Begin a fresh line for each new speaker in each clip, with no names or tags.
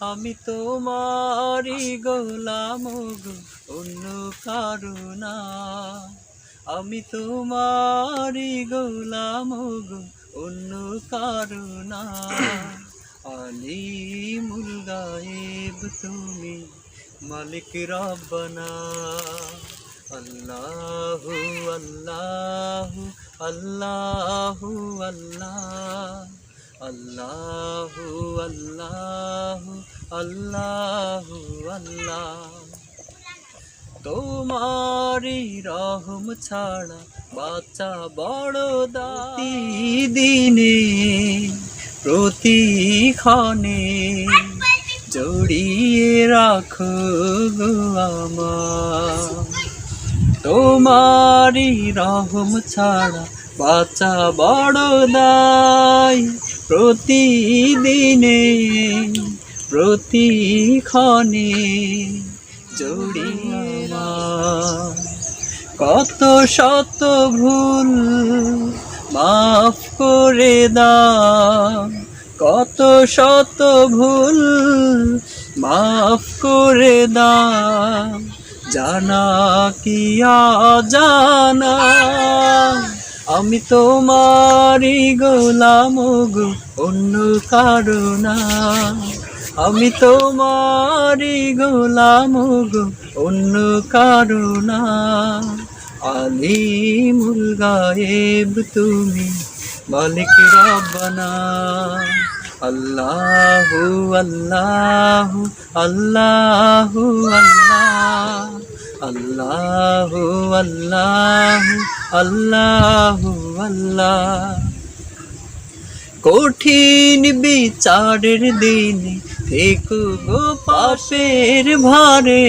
আমি তোমারি গোলাম গো, অন্য কারুণা আমি তোমারি গোলাম গো, অন্য কারুণা আলি মুল গায়েব তুমি মালিক রব্বানা। আল্লাহ আল্লাহ আল্লাহ আল্লাহ। আল্লাহ আল্লাহ আল্লাহ আল্লাহ। তোমারি রহম ছাড়া বাচ্চা বড় দিনে। প্রতিক্ষণে জড়িয়ে রাখো গো তোমারি রহম ছাড়া বাচ্চা বড় দায়। প্রতিদিনে, প্রতিক্ষণে জড়িয়ে। কত শত ভুল মাফ করে দাও, কত শত ভুল মাফ করে দাও, জানা কি জানা আমি তোমারই গোলাম গো, অন্য কারণা আমি তোমারই গোলাম গো, অন্য কারণা আলিমুল গায়েব তুমি মালিক রব্বানা। আল্লাহ আল্লাহ আল্লাহ আল্লাহ। আল্লাহ আল্লাহ আল্লাহ আল্লাহ। কঠিন বিচারের দিন থেকো গো পাশের ভারে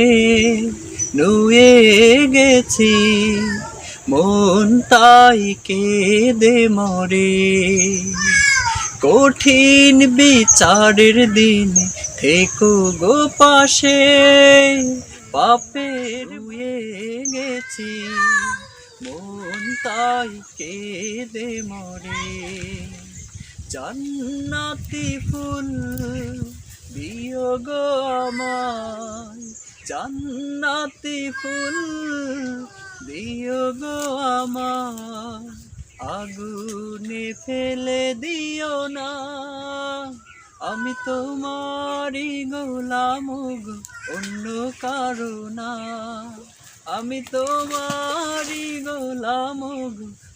নুয়ে গেছি, মন তাই কেঁদে মরে। কঠিন বিচারের দিন থেকো গো পাশে পাপের গেছি মন তাই কেঁদে মরে। জান্নাতি ফুল, দিও গো আমায়। জান্নাতি ফুল, দিও গো আমায়। আগুনে ফেলে দিও না। আমি তোমারই গোলাম অন্য কারও না। আমি তোমারই গোলাম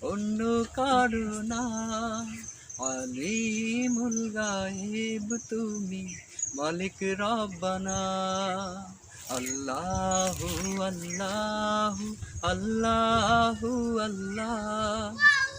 অন্য কারও না। আলিমুল গায়েব তুমি মালিক রব্বানা। আল্লাহ আল্লাহ আল্লাহ আল্লাহ।